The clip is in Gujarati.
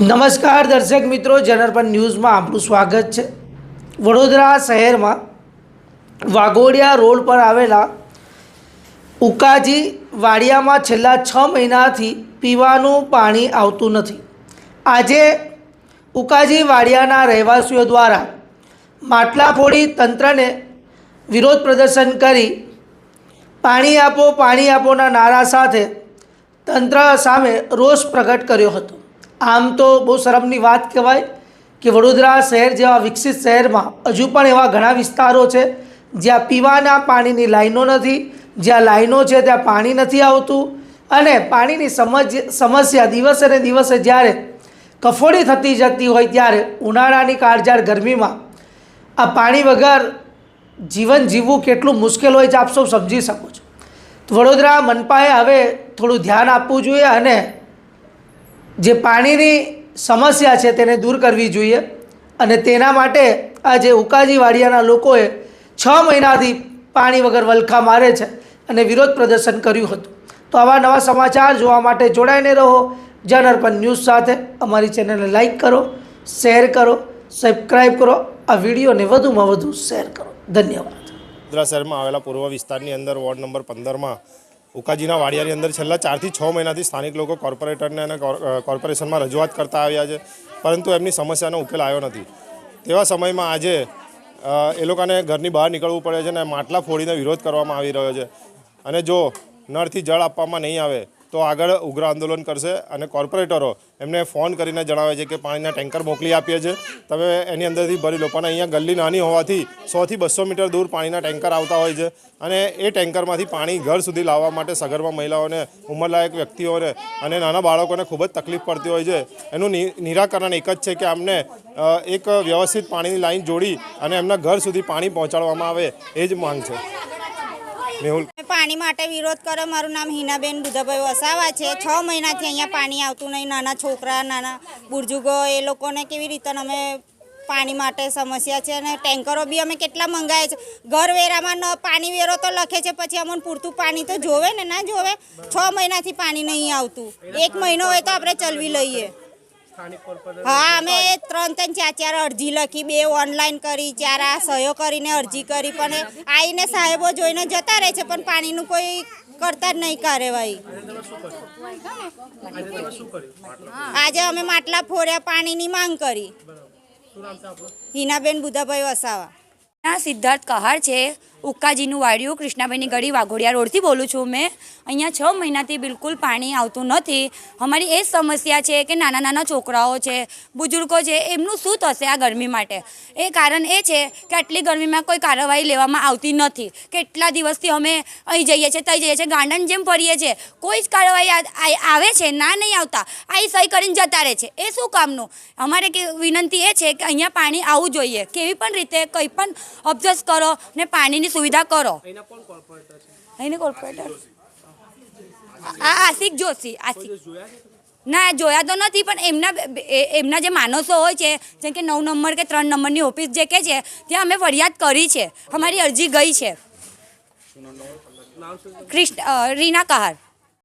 નમસ્કાર દર્શક મિત્રો જનરપન ન્યૂઝમાં આપણું સ્વાગત છે. વડોદરા શહેરમાં વાઘોડિયા રોડ પર આવેલા ઉકાજી વાડિયામાં છેલ્લા છ મહિનાથી પીવાનું પાણી આવતું નથી. આજે ઉકાજી વાડિયાના રહેવાસીઓ દ્વારા માટલા ફોડી તંત્રને વિરોધ પ્રદર્શન કરી પાણી આપો, પાણી આપોના નારા સાથે તંત્ર સામે રોષ પ્રગટ કર્યો હતો. આમ તો બહુ શરમની વાત કહેવાય કે વડોદરા શહેર જેવા વિકસિત શહેરમાં હજુ પણ એવા ઘણા વિસ્તારો છે જ્યાં પીવાના પાણીની લાઈનો નથી, જ્યાં લાઈનો છે ત્યાં પાણી નથી આવતું અને પાણીની સમજ, સમસ્યા દિવસે ને દિવસે જ્યારે કફોડી થતી જતી હોય ત્યારે ઉનાળાની કાળઝાળ ગરમીમાં આ પાણી વગર જીવન જીવવું કેટલું મુશ્કેલ હોય છે, આપ સૌ સમજી શકો છો. વડોદરા મનપાએ હવે થોડું ધ્યાન આપવું જોઈએ અને જે પાણીની સમસ્યા છે તેને દૂર કરવી જોઈએ અને તેના માટે આજે ઉકાજી વાડિયાના લોકોએ છ મહિનાથી પાણી વગર વલખા મારે છે અને વિરોધ પ્રદર્શન કર્યું હતું. તો આવા નવા સમાચાર જોવા માટે જોડાઈને રહો. જનઅર્પણ ન્યૂઝ સાથે અમારી ચેનલને લાઇક કરો, શેર કરો સબસ્ક્રાઈબ કરો. આ વિડીયોને વધુમાં વધુ શેર કરો. ધન્યવાદ. વડોદરા શહેરમાં આવેલા પૂર્વ વિસ્તારની અંદર વોર્ડ નંબર પંદરમાં ઉકાજીના વાડિયાની અંદર છેલ્લા ચારથી છ મહિનાથી સ્થાનિક લોકો કોર્પોરેટરને અને કોર્પોરેશનમાં રજૂઆત કરતા આવ્યા છે, પરંતુ એમની સમસ્યાનો ઉકેલ આવ્યો નથી. તેવા સમયમાં આજે એ લોકોને ઘરની બહાર નીકળવું પડે છે અને માટલા ફોડીને વિરોધ કરવામાં આવી રહ્યો છે. અને જો નળથી જળ આપવામાં નહીં આવે તો આગળ ઉગ્ર આંદોલન કરશે અને કોર્પોરેટરો એમને ફોન કરીને જણાવે છે કે પાણીના ટેન્કર મોકલી આપીએ છીએ તમે એની અંદરથી ભરી લો, પણ અહીંયા ગલ્લી નાની હોવાથી સોથી બસો મીટર દૂર પાણીના ટેન્કર આવતા હોય છે અને એ ટેન્કરમાંથી પાણી ઘર સુધી લાવવા માટે સગર્ભા મહિલાઓને, ઉંમરલાયક વ્યક્તિઓને અને નાના બાળકોને ખૂબ જ તકલીફ પડતી હોય છે. એનું નિરાકરણ એક જ છે કે અમને એક વ્યવસ્થિત પાણીની લાઈન જોડી અને એમના ઘર સુધી પાણી પહોંચાડવામાં આવે, એ જ માંગ છે. મેહુલ પાણી માટે વિરોધ કરો, મારું નામ હિનાબેન બુધાભાઈ વસાવા છે. છ મહિનાથી અહીંયા પાણી આવતું નહીં. નાના છોકરા, નાના બુર્જુગો એ લોકોને કેવી રીતે અમે પાણી માટે સમસ્યા છે અને ટેન્કરો બી અમે કેટલા મંગાવે છે. ઘર વેરામાં પાણી વેરો તો લખે છે, પછી અમને પૂરતું પાણી તો જોવે ને, ના જોવે? છ મહિનાથી પાણી નહીં આવતું. એક મહિનો હોય તો આપણે ચલવી લઈએ. હા અમે ત્રણ ત્રણ ચાર ચાર અરજી લખી બે ઓનલાઈન કરી ચાર આ સહયો કરીને અરજી કરી પણ આવીને સાહેબો જોઈને જતા રહે છે પણ પાણીનું કોઈ કરતા જ નહીં કાર્યવાહી. આજે અમે માટલા ફોડ્યા પાણીની માંગ કરી. હિનાબેન બુધાભાઈ વસાવા. ના સિદ્ધાર્થ કહાર છે. ઉક્કાજીનું વાડિયું કૃષ્ણાભાઈની ગળી વાઘોડિયા રોડથી બોલું છું મેં. અહીંયા છ મહિનાથી બિલકુલ પાણી આવતું નથી. અમારી એ સમસ્યા છે કે નાના નાના છોકરાઓ છે બુજુર્ગો છે, એમનું શું થશે આ ગરમી માટે? એ કારણ એ છે કે આટલી ગરમીમાં કોઈ કાર્યવાહી લેવામાં આવતી નથી. કેટલા દિવસથી અમે અહીં જઈએ છીએ, ત્યાં જઈએ છીએ ગાર્ડન જેમ ફરીએ છીએ. કોઈ જ કાર્યવાહી આવે છે, ના નહીં આવતા. આ સહી કરીને જતા રહે છે. એ શું કામનું? અમારે વિનંતી એ છે કે અહીંયા પાણી આવવું જોઈએ. કેવી પણ રીતે કંઈ પણ ઓબ્ઝર્વ કરો ને પાણીની સુવિધા કરો. અહીંના કોર્પોરેટર આ આશિક જોશી આશિક. ના જોયા તો નથી પણ એમના એમના જે માણસો હોય છે જેમ કે નવ નંબર કે ત્રણ નંબરની ઓફિસ જે કે છે ત્યાં અમે ફરિયાદ કરી છે. અમારી અરજી ગઈ છે. કૃષ્ણ રીના કહાર.